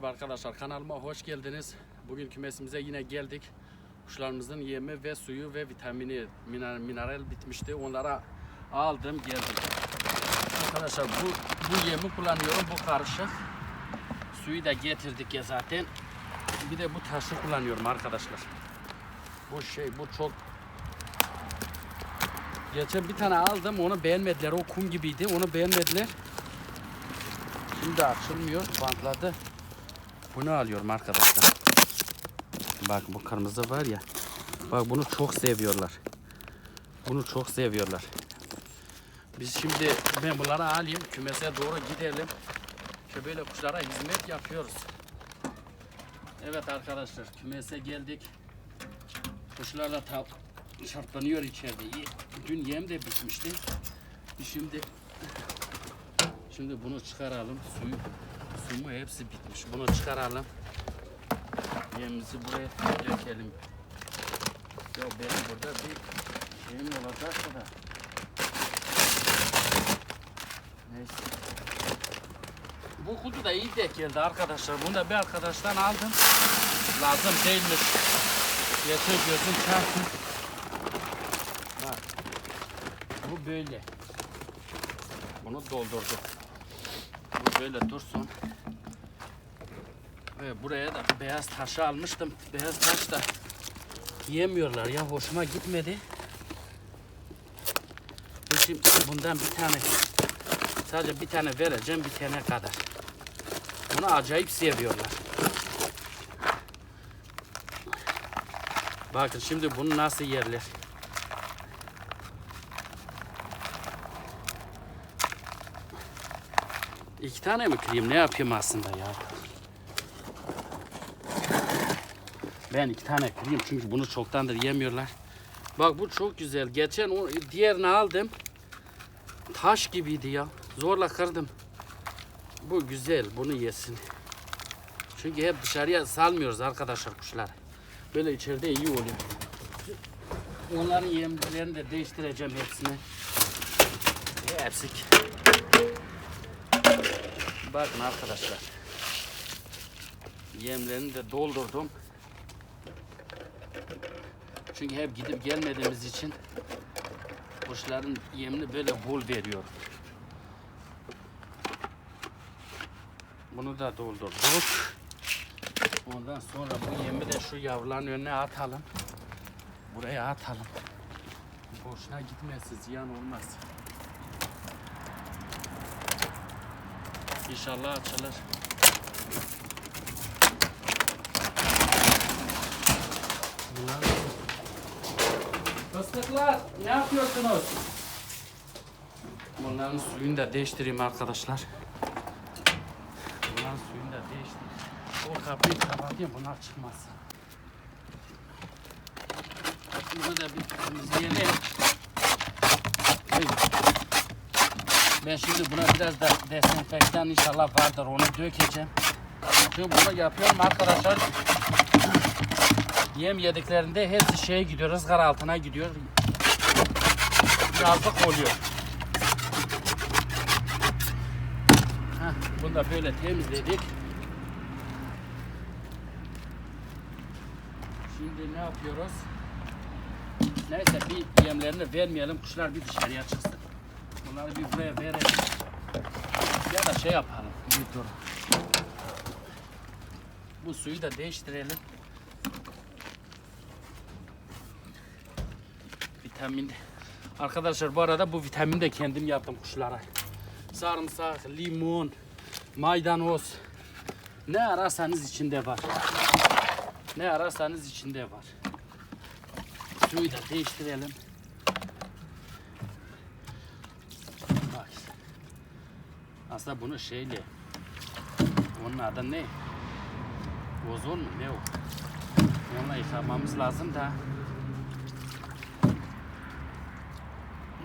Merhaba arkadaşlar kanalıma hoş geldiniz. Bugün kümesimize yine geldik. Kuşlarımızın yemi ve suyu ve vitamini, mineral, mineral bitmişti. Onlara aldım geldim. Arkadaşlar bu, bu yemi kullanıyorum. Bu karışık. Suyu da getirdik ya zaten. Bir de bu taşı kullanıyorum arkadaşlar. Bu şey bu çok Geçen bir tane aldım onu beğenmediler. O kum gibiydi. Onu beğenmediler. Şimdi açılmıyor. Bantladı. Bunu alıyorum arkadaşlar. Bak bu kırmızı var ya. Bak bunu çok seviyorlar. Bunu çok seviyorlar. Biz şimdi ben bunları alayım. Kümese doğru gidelim. Şöyle böyle kuşlara hizmet yapıyoruz. Evet arkadaşlar kümese geldik. Kuşlar da içeride. Dün yem de bitmişti. Şimdi Şimdi bunu çıkaralım. Suyu, sumu hepsi bitmiş. Bunu çıkaralım. Yemimizi buraya dökelim. Ya benim burada bir şeyim olacak da. Neyse. Bu kutu da iyi geldi arkadaşlar. Bunu da bir arkadaştan aldım. Lazım değilmiş. Yeter gözüm çarptı. Bak. Bu böyle. Bunu doldurduk. Böyle dursun. Ve buraya da beyaz taşı almıştım. Beyaz taş da yemiyorlar ya hoşuma gitmedi. Şimdi bundan bir tane sadece bir tane vereceğim bir tane kadar. Bunu acayip seviyorlar. Bakın şimdi bunu nasıl yerler. İki tane mi kırayım? Ne yapayım aslında ya? Ben iki tane kırayım çünkü bunu çoktandır yemiyorlar. Bak bu çok güzel. Geçen o diğerini aldım. Taş gibiydi ya. Zorla kırdım. Bu güzel. Bunu yesin. Çünkü hep dışarıya salmıyoruz arkadaşlar kuşları. Böyle içeride iyi oluyor. Onların yemlerini de değiştireceğim hepsini. Hepsi Bakın arkadaşlar. Yemlerini de doldurdum. Çünkü hep gidip gelmediğimiz için kuşların yemini böyle bol veriyor. Bunu da doldurduk. Ondan sonra bu yemi de şu yavruların önüne atalım. Buraya atalım. Boşuna gitmesin, ziyan olmaz. İnşallah açılır. Fıstıklar ne yapıyorsunuz? Bunların suyunu da değiştireyim arkadaşlar. Bunların suyunu da değiştireyim. O kapıyı kapatayım bunlar çıkmaz. Bunu da bir temizleyelim. Hey. Ben şimdi buna biraz da dezenfektan inşallah vardır onu dökeceğim. Çünkü bunu yapıyorum arkadaşlar. Yem yediklerinde hepsi şeye gidiyor, ızgara altına gidiyor. Yazık oluyor. Heh, bunu da böyle temizledik. Şimdi ne yapıyoruz? Neyse bir yemlerini vermeyelim, kuşlar bir dışarıya çıksın. Bunları bir buraya verelim. Ya da şey yapalım. Bir dur. Bu suyu da değiştirelim. Vitamin. Arkadaşlar bu arada bu vitamini de kendim yaptım kuşlara. Sarımsak, limon, maydanoz. Ne ararsanız içinde var. Ne ararsanız içinde var. Suyu da değiştirelim. Bak. Aslında bunu şeyle onun adı ne? Ozon mu ne o? Onunla yıkamamız lazım da.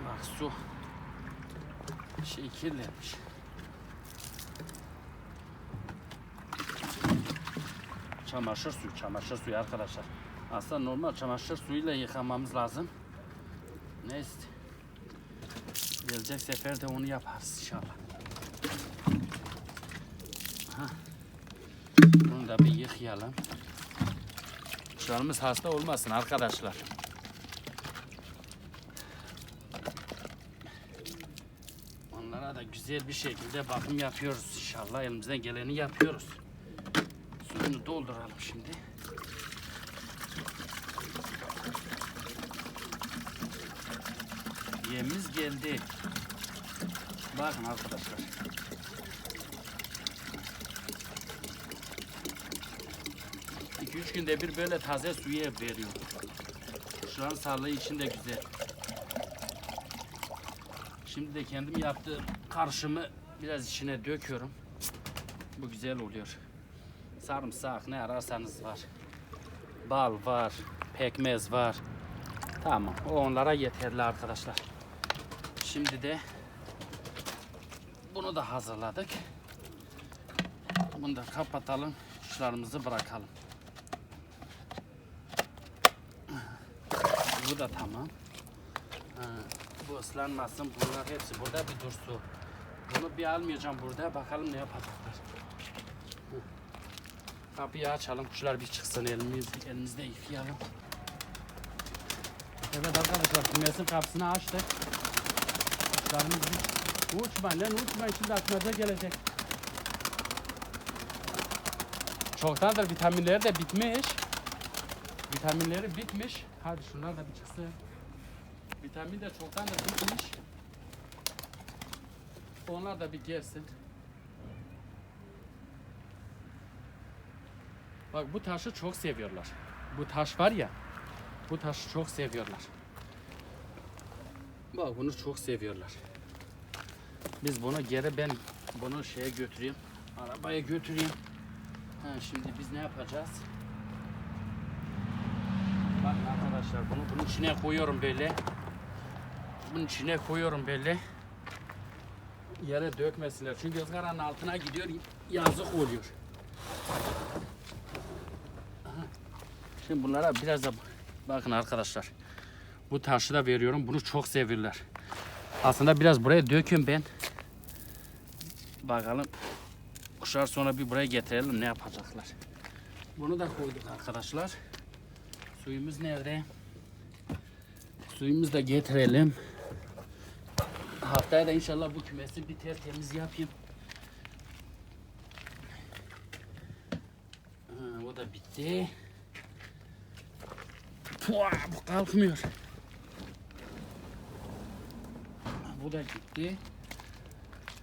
Bak su şey kirlenmiş. Çamaşır suyu, çamaşır suyu arkadaşlar. Aslında normal çamaşır suyuyla yıkamamız lazım. Neyse. Gelecek sefer de onu yaparız inşallah. Ha. Bunu da bir yıkayalım. Kuşlarımız hasta olmasın arkadaşlar. Onlara da güzel bir şekilde bakım yapıyoruz inşallah. Elimizden geleni yapıyoruz. Suyunu dolduralım şimdi. Yemiz geldi. Bakın arkadaşlar. İki üç günde bir böyle taze suyu veriyor. Kuşların sağlığı için de güzel. Şimdi de kendim yaptığım karışımı biraz içine döküyorum. Bu güzel oluyor. Sarımsak ne ararsanız var. Bal var, pekmez var. Tamam, o onlara yeterli arkadaşlar. Şimdi de bunu da hazırladık. Bunu da kapatalım, kuşlarımızı bırakalım. Bu da tamam. Bu ıslanmasın. Bunlar hepsi burada bir dursun. Bunu bir almayacağım burada. Bakalım ne yapacaklar. Kapıyı açalım. Kuşlar bir çıksın. Elimiz, elimizde yıkayalım. Evet arkadaşlar kümesin kapısını açtık. Kuşlarımız bir... Uçmayın lan uçmayın. Şimdi atmaca gelecek. Çoktandır vitaminleri de bitmiş. Vitaminleri bitmiş. Hadi şunlar da bir çıksın. Vitamin de çoktan da bitmiş. Onlar da bir gelsin. Bak bu taşı çok seviyorlar. Bu taş var ya. Bu taşı çok seviyorlar. Bak bunu çok seviyorlar. Biz bunu geri ben bunu şeye götüreyim. Arabaya götüreyim. Ha, şimdi biz ne yapacağız? Bakın arkadaşlar bunu bunun içine koyuyorum böyle. Bunun içine koyuyorum böyle. Yere dökmesinler. Çünkü ızgaranın altına gidiyor. Yazık oluyor. Şimdi bunlara biraz da bakın arkadaşlar. Bu taşı da veriyorum. Bunu çok seviyorlar. Aslında biraz buraya dökün ben. Bakalım. Kuşlar sonra bir buraya getirelim ne yapacaklar. Bunu da koyduk arkadaşlar. Suyumuz nerede? Suyumuzu da getirelim. Haftaya da inşallah bu kümesi bir tertemiz yapayım. Ha, o da bitti. Puh, bu kalkmıyor. Bu da gitti.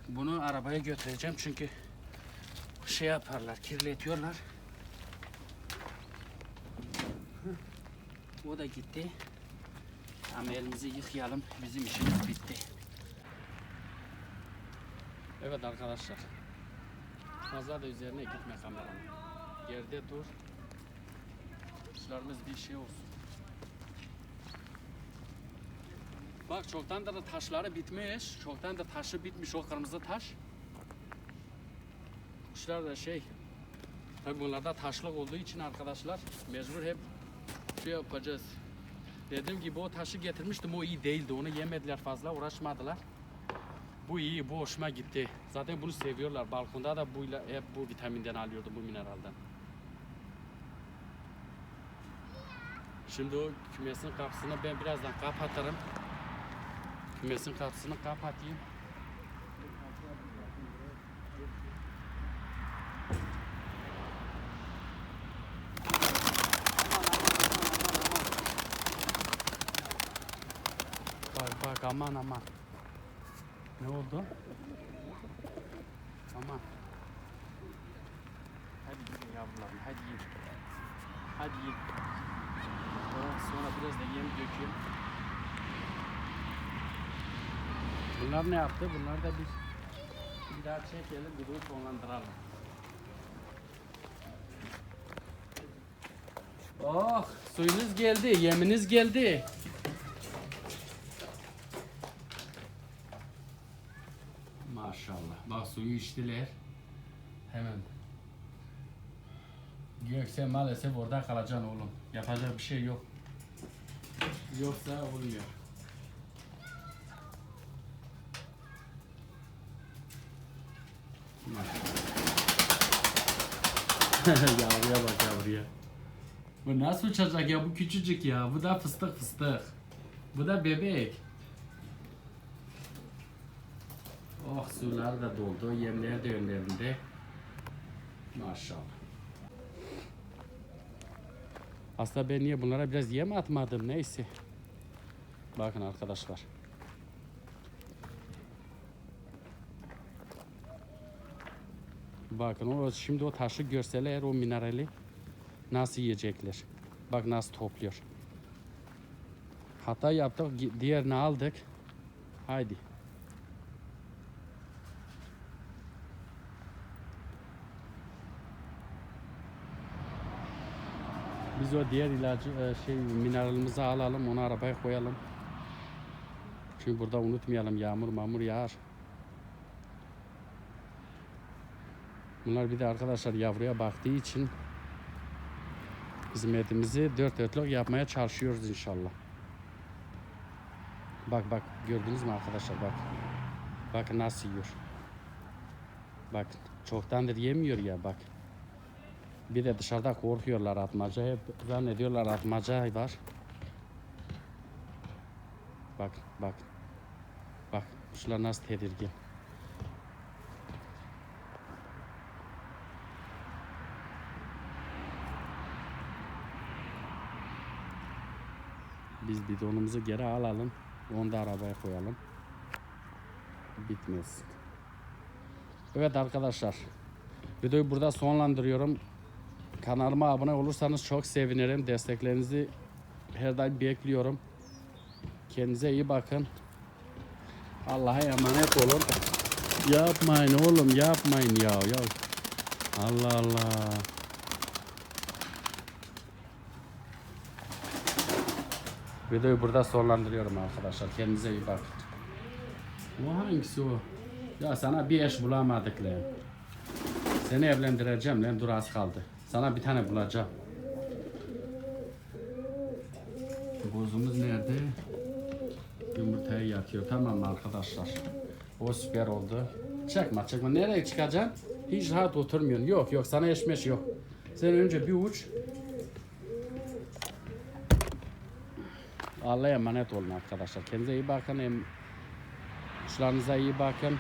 Bunu arabaya götüreceğim çünkü şey yaparlar, kirletiyorlar. O da gitti. Ama elimizi yıkayalım. Bizim işimiz bitti. Evet arkadaşlar. Fazla da üzerine gitme kameranın. Yerde dur. Kuşlarımız bir şey olsun. Bak çoktan da taşları bitmiş. Çoktan da taşı bitmiş o kırmızı taş. Kuşlar da şey. Tabi bunlarda taşlık olduğu için arkadaşlar mecbur hep şey yapacağız. Dediğim gibi o taşı getirmiştim o iyi değildi. Onu yemediler fazla uğraşmadılar. Bu iyi, bu hoşuma gitti. Zaten bunu seviyorlar. Balkonda da buyla hep bu vitaminden alıyordum bu mineralden. Şimdi o kümesin kapısını ben birazdan kapatırım. Kümesin kapısını kapatayım. Bak bak aman aman. Ne oldu? Aman. Hadi gidin yavrularım hadi yiyin. Hadi yiyin. Sonra biraz da yem dökeyim. Bunlar ne yaptı? Bunlar da biz bir daha çekelim, videoyu sonlandıralım. Oh, suyunuz geldi, yeminiz geldi. Maşallah. Bak suyu içtiler. Hemen. Gökse maalesef orada kalacaksın oğlum. Yapacak bir şey yok. Yoksa olmuyor. yavruya bak yavruya. Bu nasıl uçacak ya bu küçücük ya. Bu da fıstık fıstık. Bu da bebek. Oh sular da doldu. Yemler de önlerinde. Maşallah. Aslında ben niye bunlara biraz yem atmadım neyse. Bakın arkadaşlar. Bakın o şimdi o taşı görseler o minerali nasıl yiyecekler. Bak nasıl topluyor. Hata yaptık diğerini aldık. Haydi. Biz o diğer ilacı e, şey mineralimizi alalım onu arabaya koyalım. Çünkü burada unutmayalım yağmur mamur yağar. Bunlar bir de arkadaşlar yavruya baktığı için hizmetimizi dört dörtlük yapmaya çalışıyoruz inşallah. Bak bak gördünüz mü arkadaşlar bak. Bak nasıl yiyor. Bak çoktandır yemiyor ya bak. Bir de dışarıda korkuyorlar atmaca. Hep zannediyorlar atmaca var. Bak bak. Bak kuşlar nasıl tedirgin. Biz bidonumuzu geri alalım. Onu da arabaya koyalım. Bitmesin. Evet arkadaşlar. Videoyu burada sonlandırıyorum. Kanalıma abone olursanız çok sevinirim. Desteklerinizi her daim bekliyorum. Kendinize iyi bakın. Allah'a emanet olun. Yapmayın oğlum yapmayın ya. ya. Allah Allah. Videoyu burada sonlandırıyorum arkadaşlar. Kendinize iyi bakın. O hangisi o? Ya sana bir eş bulamadık lan. Seni evlendireceğim lan dur az kaldı. Sana bir tane bulacağım. Bozumuz nerede? Yumurtaya yatıyor. Tamam arkadaşlar? O süper oldu. Çekme çekme. Nereye çıkacaksın? Hiç rahat oturmuyorsun. Yok yok sana eşmeş yok. Sen önce bir uç. Allah'a emanet olun arkadaşlar. Kendinize iyi bakın. Em- Kuşlarınıza iyi bakın.